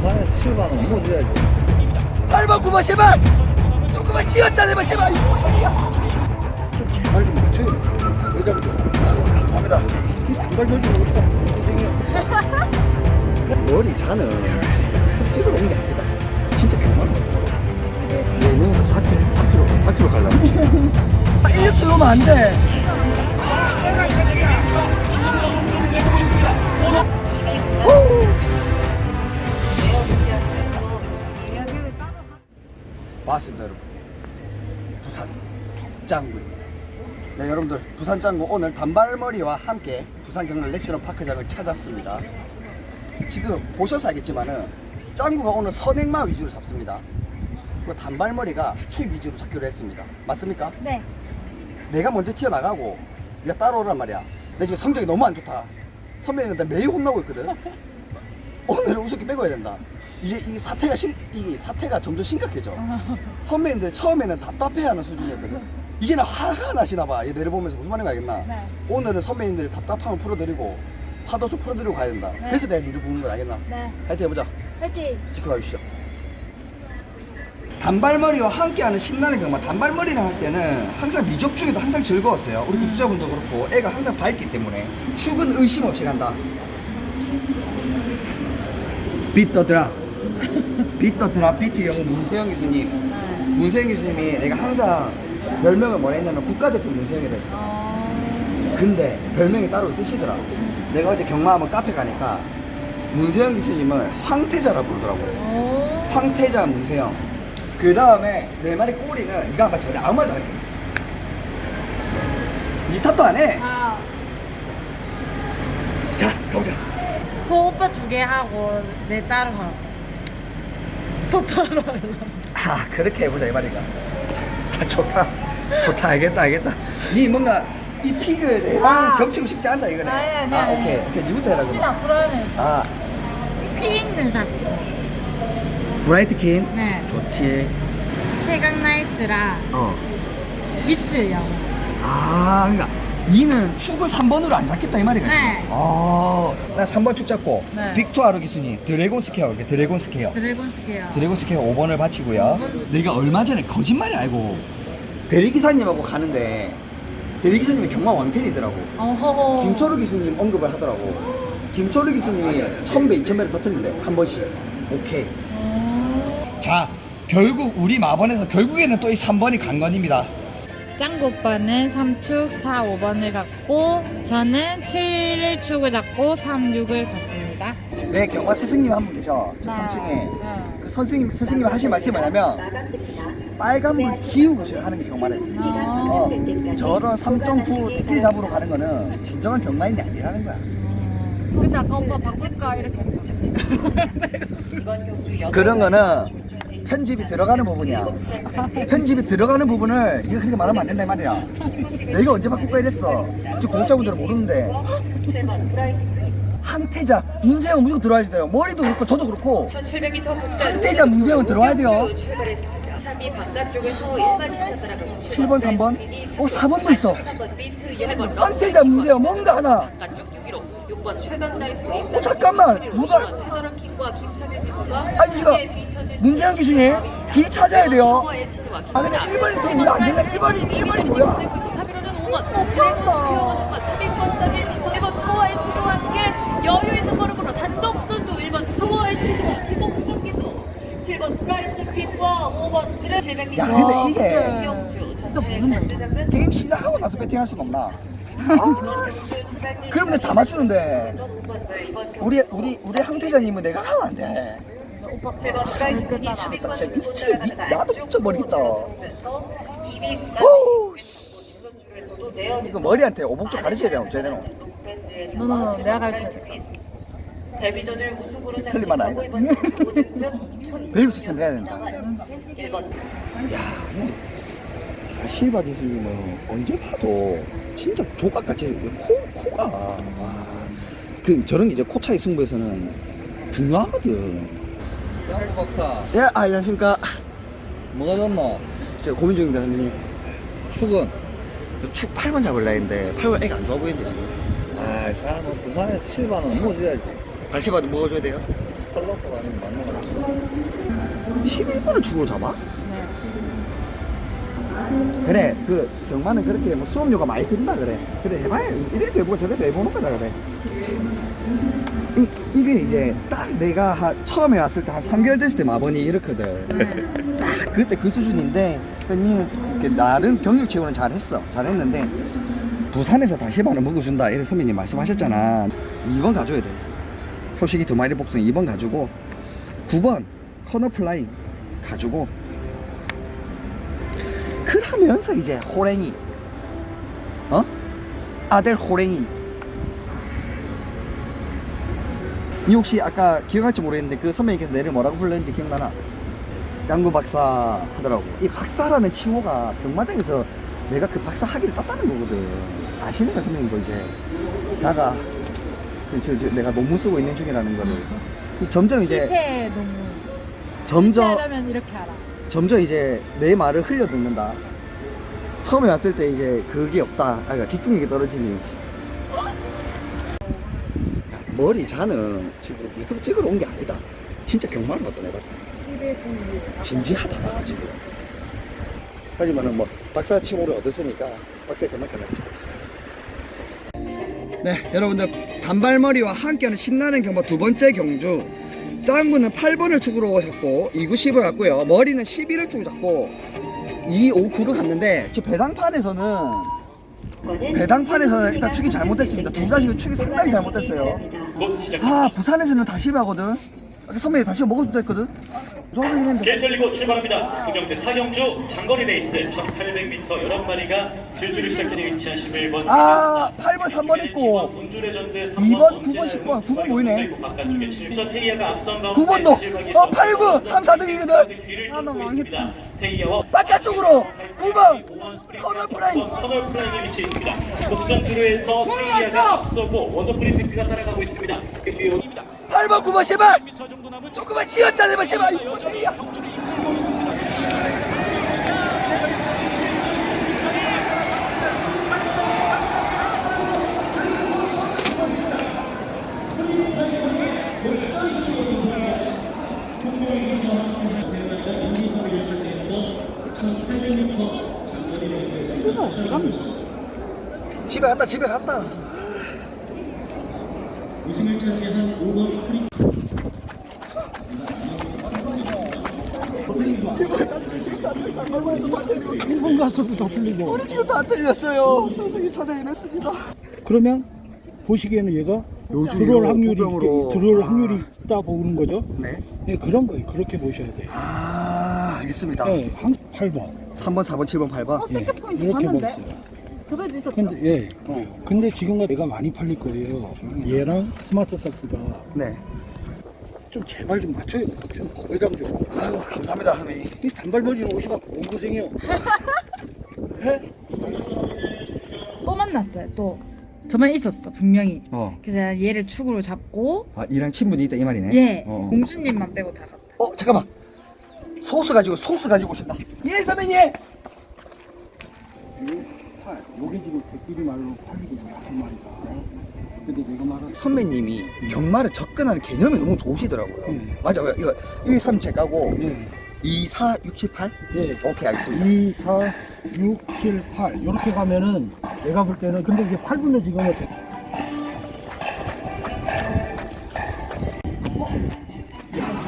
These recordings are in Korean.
부산에서 7만 원 넘어줘야지. 8번 9번 제발 조금만 지었잖아요 제발 좀 제발 좀 맞춰요. 회장님. 감사합니다 이 단발 머리 고생해요. 자는 좀 찍으러 온게 아니다 진짜 경만 같다 예능에서 다큐, 다큐로 다큐로 가려고 아, 인력 들어오면 안돼 부산 짱구 오늘 단발머리와 함께 부산 경남 내셔널 파크장을 찾았습니다. 지금 보셔서 알겠지만은 짱구가 오늘 선행마 위주로 잡습니다. 그리고 단발머리가 추입 위주로 잡기로 했습니다. 맞습니까? 네. 내가 먼저 튀어나가고 네가 따라오란 말이야. 내 지금 성적이 너무 안 좋다. 선배님한테 매일 혼나고 있거든. 오늘 우습게 빼고 해야 된다. 이제 이 사태가 심, 이 사태가 점점 심각해져. 선배님들 처음에는 답답해하는 수준이었거든 이제는 화가 나시나 봐. 얘 내려보면서 무슨 말인가 알겠나? 네. 오늘은 선배님들이 답답함을 풀어드리고 화도 좀 풀어드리고 가야 된다. 네. 그래서 내가 니를 부른 거 알겠나? 네. 파이팅 해보자. 화이팅! 지켜봐 주시죠. 단발머리와 함께하는 신나는 경마 단발머리랑 할 때는 항상 미적 중에도 항상 즐거웠어요 우리 구독자분도 그렇고 애가 항상 밝기 때문에 축은 의심 없이 간다 비떠드라 비떠드라 비트 영웅 문세영 교수님 문세영 교수님이 내가 항상 별명을 뭐라 했냐면 국가대표 문세영이라 했어 어... 근데 별명이 따로 있으시더라. 내가 어제 경마하면 카페 가니까 문세영 교수님을 황태자라 부르더라고. 오... 황태자 문세영. 그 다음에 내 말의 꼬리는 이거 한번 쳐봐. 아무 말도 안 할게. 니 탓도 안 해. 아, 자, 가보자. 그 오빠 두 개 하고 내 따로 하고. 또 따로 하려고. 아, 그렇게 해보자 이 말이가. 아, 좋다. 좋다. 알겠다, 알겠다. 니 뭔가 이 픽을 내랑 아. 겹치고 싶지 않다 이거네. 아니, 아니, 아, 아니. 오케이. 오케이. 니부터 해라. 혹시나 그럼. 불안해. 아, 퀸을 잡고. 브라이트 킨. 네. 좋지. 최강 나이스라 어. 미트 영. 아, 그러니까 니는 축을 3번으로 안 잡겠다 이 말이가. 네. 아, 나 3번 축 잡고 네. 빅토 아르 기수님 드래곤 스퀘어 이렇게 드래곤 스퀘어. 드래곤 스케어. 드래곤 스퀘어 5번을 바치고요. 내가 얼마 전에 거짓말이 알고 대리기사님하고 가는데 대리기사님이 경마 왕팬이더라고. 어허허. 김철우 기수님 언급을 하더라고. 김철우 기수님이 1000배, 2000배를 터트린대. 한 번씩. 오케이. 어... 자, 결국 우리 마번에서 결국에는 또 이 3번이 강건입니다. 짱구 오빠는 3축 4, 5번을 갖고 저는 7을 축을 잡고 3, 6을 갔습니다. 내 경마 스승님 한 분 계셔. 저 네. 3층에. 네. 그 선생님, 스승님이 하신 말씀이 뭐냐면 빨간불 지우고 하는 게 경마랬어. 아. 어, 저런 3.9 티끼 잡으러 가는 거는 진정한 경마인이 아니라는 거야. 근데 아까 오빠 바꿀까 이렇게 했어. 그런 거는 편집이 들어가는 부분이야. 편집이 들어가는 부분을 이렇게 그렇게 말하면 안 된다 이 말이야. 내가 언제 바꿀까 이랬어. 저 구독자분들은 모르는데. 한태자, 문세영 무조건 들어와야 돼요. 머리도 그렇고 저도 그렇고 1700m 국산 한태자 문세영 들어와야 돼요. 출발했습니다. 참이 바깥쪽에서 1번 신차 따라가고 7번, 3번? 어, 4번도 있어. 3번 비트 1번 한태자 문세영 뭔가 하나. 바깥쪽 6위로 6번 최강 나이스로 어, 잠깐만. 누가- 페더럴 킹과 김창현 기수가 아니 지금 문세영 기수님 길 찾아야 돼요. 아 근데 1번이 지금 이거 안 되냐? 1번이 1번이 뭐야? 3위로는 5번 드래곤 스퀘어가 정말 3위권까지 치고 1번 파워 엣지와 함께 여유 있는 걸음으로 단독 선두 1번 파워 엣지와 김옥순 기수 7번 프라이트 퀸과 5번 드래 700m 야 근데 이게 진짜 모른다, 게임 시작하고 나서 배팅할 수는 없나? 아, 씨. 그러면 다 맞추는데 우리 우리 우리 항태자님은 내가 하면 안 돼. 미치겠다, 진짜 미치- 미- 나도 미쳐버리겠다. 오우 씨. 이거 머리한테 오복 좀 가르쳐야 되나 어쩌야 되나? 너너 내가 가르쳐야 돼. 데뷔전을 우승으로 장식하고 돼. 이번 고등급 배울 수 있으면 해야 된다. 1번 야, 다시바 기술님은 언제 봐도 진짜 조각같이 코 코가 와. 그 저런 게 이제 코 차이 승부에서는 중요하거든. 짱구 박사, 예, 아, 안녕하십니까. 뭐가 좋노? 제가 고민 중입니다, 선생님. 축은? 축 8번 잡을라 했는데 8번 애가 안 좋아 보이는데 지금. 아, 사람은 부산에서 7만 원 넘어줘야지. 다시바도 먹어줘야 돼요? 컬러포 다니는 맞는 거 같아 11번을 축으로 잡아? 네. 그래 그 경마는 그렇게 뭐 수업료가 많이 든다 그래. 그래 해봐야 이래도 해보고 저래도 해보는 거다 그래. 이, 이게 이제 딱 내가 한, 처음에 왔을 때 한 3개월 됐을 때 마번이 이렇거든. 딱 그때 그 수준인데 그니 나름 경력 체험은 잘했어. 잘했는데 부산에서 다시 반을 먹어준다. 이래 선배님 말씀하셨잖아. 2번 가져야 돼 표식이 두 마리 복숭 2번 가지고 9번 커너 플라잉 가지고 그러면서 이제 호랭이 어? 아들 호랭이 니 혹시 아까 기억할지 모르겠는데 그 선배님께서 내를 뭐라고 불렀는지 기억나나? 짱구 박사 하더라고 이 박사라는 칭호가 경마장에서 내가 그 박사 학위를 땄다는 거거든 아시는 거 선배님도 이제 자가 그, 저, 저, 내가 논문 쓰고 있는 중이라는 거를 점점 이제 실패 너무 점점 실패하려면 이렇게 알아. 점점 이제 내 말을 흘려 듣는다. 처음에 왔을 때 이제 그게 없다. 아, 그러니까 집중력이 떨어지는 이지. 머리 자는 지금 유튜브 찍으러 온 게 아니다. 진짜 경마를 왔다 내가 봤을 때. 진지하다 나가 지금. 하지만은 뭐 박사 칭호를 얻었으니까 박사에 그만큼 했죠. 네, 여러분들 단발머리와 함께하는 신나는 경마 두 번째 경주. 짱구는 8번을 축으로 잡고 2구 10을 갔고요. 머리는 11을 축으로 잡고 2, 5, 9를 갔는데 지금 배당판에서는 배당판에서는 일단 축이 잘못됐습니다. 둘다 지금 축이 상당히 잘못됐어요. 아 부산에서는 다시 하거든. 아까 선배님 다시 먹어준다 했거든. 개털리고 출발합니다. 구경태 사경주 장거리 레이스 1800m 11마리가 질주를 시작하는 위치한 11번 아 8번 3번 있고 본줄의 전제 2번, 9번, 10번, 9번 보이네. 바깥쪽에 7번 테이아가 앞선 가운데 9번도 어 8, 9, 3, 4등이거든. 뒤를 쫓고 있습니다. 테이아와 바깥쪽으로 9번 커널 프라임. 터널 프라임에 위치해 있습니다. 곡선 주로에서 테이아가 앞서고 원더프리 팩트가 따라가고 있습니다. 그 뒤에 입니다. 8번 9번 제발! 조금만 치웠잖아 제발! 집에 갔다 집에 갔다 일본 가서도 다 틀리고. 우리 지금 다 틀렸어요 선생님 찾아내냈습니다 그러면 보시기에는 얘가 요즘 들어올 확률이 보병으로. 있- 들어올 아. 확률이 있다 보는 거죠. 네. 네, 그런 거예요. 그렇게 보셔야 돼요. 아 알겠습니다 네, 한 8번. 3번 4번 7번 8번 예, 포인트 이렇게 봤는데? 보세요. 저번에도 있었죠. 근데 예. 근데 지금 얘가 많이 팔릴 거예요. 얘랑 스마트 삭스가 네 좀 제발 좀 맞춰요. 좀 거래감 좀. 아유 감사합니다 선생님 이 단발머리는 옷이 갖고 뭔 고생이요. 또 만났어요. 또 저번에 있었어 분명히. 어. 그래서 내가 얘를 축으로 잡고 아 이랑 친분이 있다 이 말이네 예 어. 공주님만 빼고 다 갔다. 어 잠깐만 소스 가지고 소스 가지고 오신다 예 선배님 팔. 요게 지금 대끼리 말로 팔리고 있어 다섯 마리가. 근데 내가 말한 선배님이 경마를 접근하는 개념이 너무 좋으시더라고요 음. 맞아 요 이거 1, 3 제가고 네. 2, 4, 6, 7, 8 네. 오케이 알겠습니다 2, 4, 6, 7, 8 이렇게 가면은 내가 볼 때는 근데 이게 8분의 지금 어떻게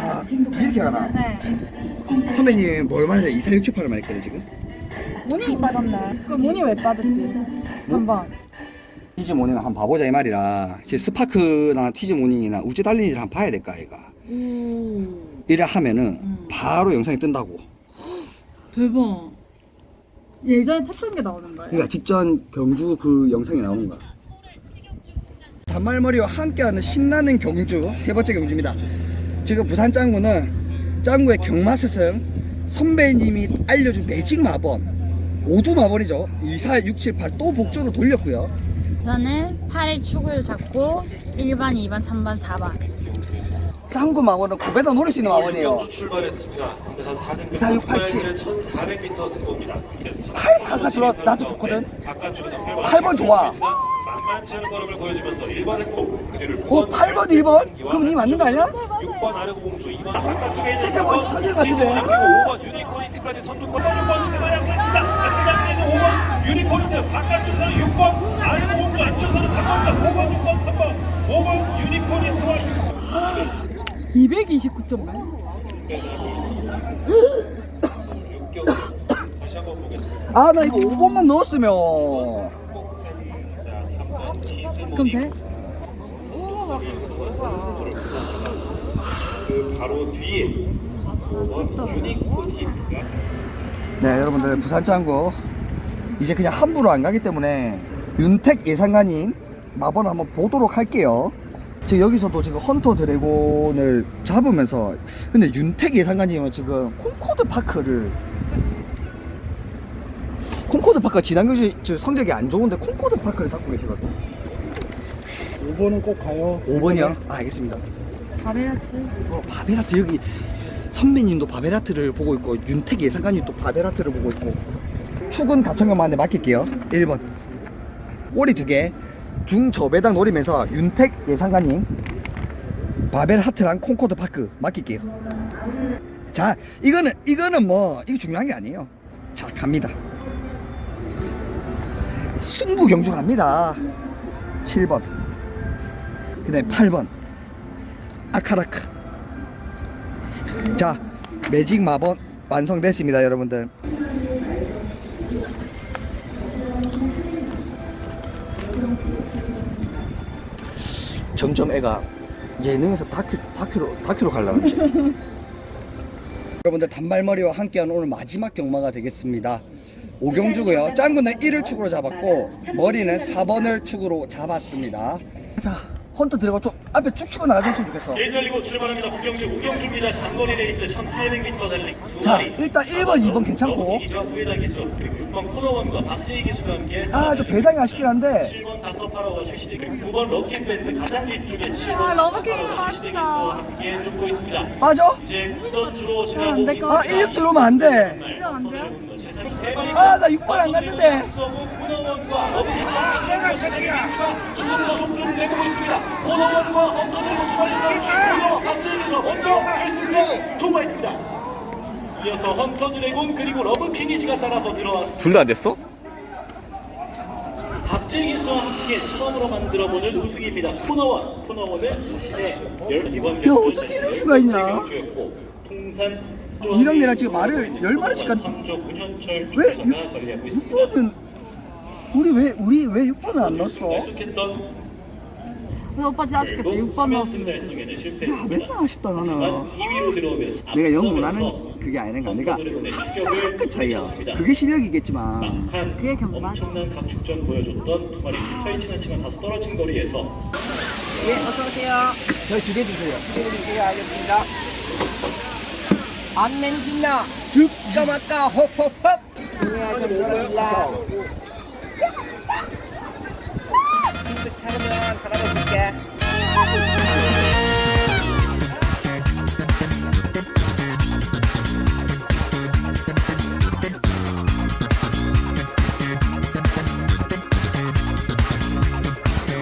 아, 이렇게 가나 네. 선배님 뭘 말하죠 2, 4, 6, 7, 8을 말했거든 지금 문이 빠졌네. 그 문이 왜 빠졌지? 3번. 티즈 모닝 한번 봐보자 이 말이라 지 스파크나 티즈 모닝이나 우주 달리니를 한번 봐야 될까 얘가 오 이래 하면은 음. 바로 영상이 뜬다고 대박. 예전에 탔던 게 나오는 거예요. 그러니까 직전 경주 그 영상이 나오는 거야 단말머리와 함께하는 신나는 경주 세 번째 경주입니다 지금 부산 짱구는 짱구의 경마스승 선배님이 알려준 매직 마법 5두 마무리죠. 2, 4, 6, 7, 8 또 복전으로 돌렸고요. 저는 8일 축을 잡고 1반, 2반, 3반, 4반 짱구 마번은 9배당 노릴 수 있는 마번이에요. 경주 출발했습니다. 그래서 400m 4,687. 1400m 승부입니다. 8, 4가 들어 나도 좋거든. 바깥쪽에서 8번 좋아. 만만치 않은 걸음을 보여주면서 1번 했고 그 뒤를 어, 8번, 1번? 그럼 이 맞는 거 아니야? 6번 아르고 공주 2번 바깥쪽에 색깔 보니까 사진 같은데? 그리고 5번 유니코니트까지 선두권 6번 세마리 앞서있습니다 아직까지 앞서있는 5번 유니코니트 바깥쪽에서는 6번 아르고 공주 안쪽에서는 3번입니다 5번 6번 3번. 5번 유니코니트와 6번 229.8. 다시 한번 보겠습니다 아, 나 이거 5번만 넣었으면. 자 3번 기승 그럼 돼? 그 바로 뒤에 5번 유니코니트가 네, 여러분들 부산 짱구 이제 그냥 함부로 안 가기 때문에 윤택 예상가님 마번을 한번 보도록 할게요. 지금 여기서도 지금 헌터 드래곤을 잡으면서 근데 윤택 예상가님은 지금 콩코드 파크를 콩코드 파크가 지난 경기 지금 성적이 안 좋은데 콩코드 파크를 잡고 계시거든요. 5번은 꼭 가요. 5번이요? 아, 알겠습니다. 바베라트. 어, 바베라트 여기 선배님도 바베라트를 보고 있고 윤택 예상관님 또 바베라트를 보고 있고 축은 가천경만한테 맡길게요 1번 꼬리 두개 중저배당 노리면서 윤택 예상관님 바벨 하트랑 콩코드 파크 맡길게요. 자 이거는 이거는 뭐 이거 중요한 게 아니에요. 자 갑니다. 승부 경주 갑니다. 7번. 그 다음에 8번. 아카라크. 자 매직 마법 완성됐습니다 여러분들 점점 애가 예능에서 다큐 다큐로 다큐로 가려는데 여러분들 단발머리와 함께한 오늘 마지막 경마가 되겠습니다. 오경주고요. 짱구는 1을 축으로 잡았고 머리는 4번을 축으로 잡았습니다. 자 헌터 들어가 좀 앞에 쭉 치고 나가줬으면 좋겠어 열리고 출발합니다. 국경주 우경주입니다. 장거리 레이스 1800m 달리기 두자 마리. 일단 1번 2번 괜찮고 후에다 기수 그리고 6번 코너원과 박재희 기수가 함께 아 저 배당이 아쉽긴 한데 7번 닥터파라오가 출시돼 그리고 9번 럭키밴드 가장 뒤쪽에 7번 아, 러브킹이 좀 아쉽다. 기수와 함께 쫓고 있습니다. 맞아? 이제 우선 주로 지나고 안 될것 아16 들어오면 안돼 이러면 안 돼요? 아 나 6번 안 갔는데 코너원과 러브킹 과 세상의 기수가 조금 더 속도를 내고 있습니다. 엉터리로 출발했습니다. 박재희 기수 먼저 결승선 통과했습니다. 이어서 헌터 드래곤 그리고 러브킹이지가 따라서 들어왔습니다. 둘 다 안 됐어? 박재기 기수와 함께 처음으로 만들어보는 우승입니다. 코너원. 코너원은 자신의 12번 야, 어떻게 이럴 수가 있냐? 통산 이랑 내랑 지금 말을 열 마리씩 한- 3조 9년철 왜 주차가 관 우리 왜 우리 왜 6번을 안 넣었어? 근데 오빠 진짜 아쉽겠다. 6번 넣었으면 좋겠어. 승에는 야 실패했습니다. 맨날 아쉽다 나는. 2위로 들어오면서 내가 앞서면서 나는 그게 아니라 내가 항상 한끗 차이야. 그게 실력이겠지만. 그게 경마지. 엄청난 각축전 보여줬던 두 마리 피터에 지나치면 다소 떨어진 거리에서. 저희 두 개 주세요. 안 내미진나. 죽까 맞까 홉홉홉 진이야 좀 놀아줄라 차르면 하나 더 줄게